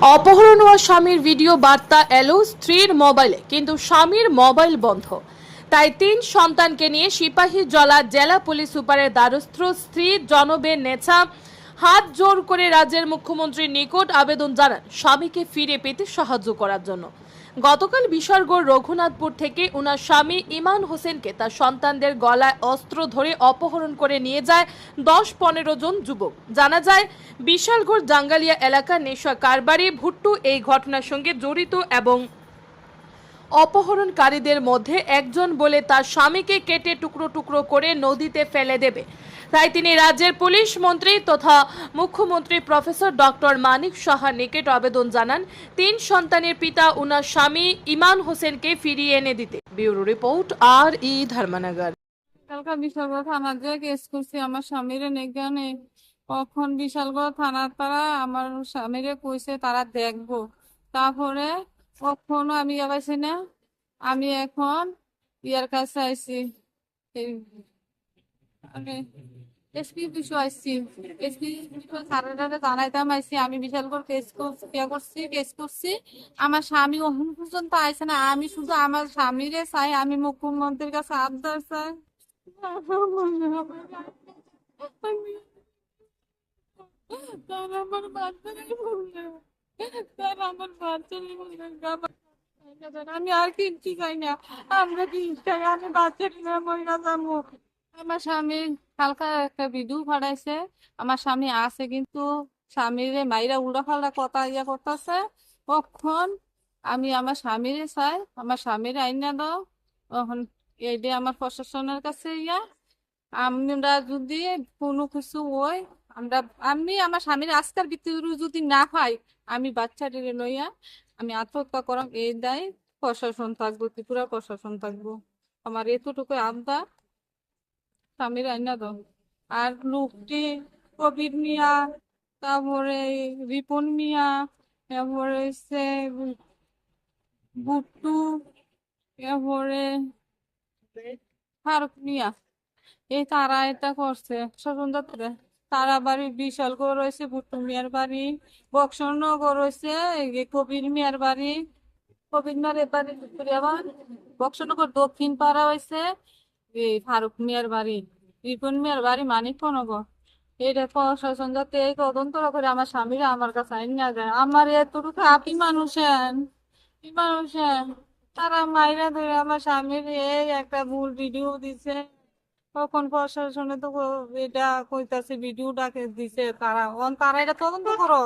অপহরণ হওয়া স্বামীর ভিডিও বার্তা এলো স্ত্রীর মোবাইলে, কিন্তু স্বামীর মোবাইল বন্ধ। তাই তিন সন্তানকে নিয়ে সিপাহী জলা জেলা পুলিশ সুপারের দ্বারস্থ স্ত্রী জনবে নেছা হাত জোর করে রাজ্যের মুখ্যমন্ত্রীর নিকট আবেদন জানান স্বামীকে ফিরে পেতে সাহায্য করার জন্য। গতকাল বিসর্গর রঘুনাথপুর থেকে উনার স্বামী ইমান হোসেনকে তার সন্তানদের গলায় অস্ত্র ধরে অপহরণ করে নিয়ে যায় দশ পনেরো জন যুবক। জানা যায়, বিশালগড় জাঙ্গালিয়া এলাকার নেশা কারবারে ভুট্টু এই ঘটনার সঙ্গে জড়িত এবং অপহরণকারীদের মধ্যে একজন বলে তার স্বামীকে কেটে টুকরো টুকরো করে নদীতে ফেলে দেবে। তাই তিনি রাজ্যের পুলিশ মন্ত্রী তথা মুখ্যমন্ত্রী প্রফেসর ডক্টর মানিক সাহার নিকট আবেদন জানান, তিন সন্তানের পিতা, উনার স্বামী ইমান হোসেনকে ফিরিয়ে এনে দিতে। ব্যুরো রিপোর্ট আর ই ধর্মনগর। কালকা বিশালগড় থানা যে কেস করছি, আমার স্বামীর কখন বিশালগড় থানার তারা আমার স্বামীরে কইছে, তারা দেখব। তারপরে কখনো আমি আবাইছি না আমি এখন ইয়ার কাছে এই আমি এসপি কিছু আইছি এসপি স্যারেরা জানাইতাম আমি বিশালগড় কেস করছি ইয়া কেস করছি আমার স্বামী অহন পর্যন্ত আইছে না আমি শুধু আমার স্বামীরে চাই আমি মুখ্যমন্ত্রীর কাছে আবদার চাই আমার বাচ্চারে বললে তার আমার আমি আর কিনছি চাই না। আমরা কিনছি চাই আমি বাচ্চা কিনে মহিলা যাব আমার স্বামী হালকা একটা ভিডিও ফাটাইছে আমার স্বামী আছে কিন্তু স্বামীরে মাইরা উল্টা ফাল্টা কথা ইয়া করতেছে। কখন আমি আমার স্বামীরে চাই, আমার স্বামীর আইনা দাও। তখন এইটা আমার প্রশাসনের কাছে ইয়া। আমরা যদি কোনো কিছু হয় আমরা, আমি, আমার স্বামীর আজকার ভিতরে যদি না পাই আমি বাচ্চাটিকে লইয়া আমি আত্মহত্যা করাম, এই দায় প্রশাসন থাকব, ত্রিপুরা প্রশাসন থাকব। আমার এতটুকু আবদা স্বামীর আইনা দাও। আর লোকটি কবির মিয়া, তারপরে রিপন মিয়া, তারপরে সে বুট্টু তারপরে ফারুক মিয়া। এই তারা এটা করছে স্বতন্ত্র তারা বাড়ি বিশাল করে রয়েছে বুট্টু মিয়ার বাড়ি বক্সনগর রয়েছে, এই কবির মিয়ার বাড়ি, কবির মিয়ার এবারে আবার বক্সনগর দক্ষিণ পাড়া হয়েছে ফারুক মিয়ার বাড়ি, রিপন মিয়ার বাড়ি মানিক মানিকনগর এটা প্রশাসন যাতে এই তদন্ত করে আমার স্বামীরা আমার কাছে আইন না যায় আমার এতটুকু আপি মানুষেন মানুষেন। তারা মাইরা ধরে আমার স্বামীর এই একটা ভুল ভিডিও দিছে। তখন প্রশাসনে তো এটা কইতাছে ভিডিও ডাকে দিছে তারা। অন তারা এটা তদন্ত করো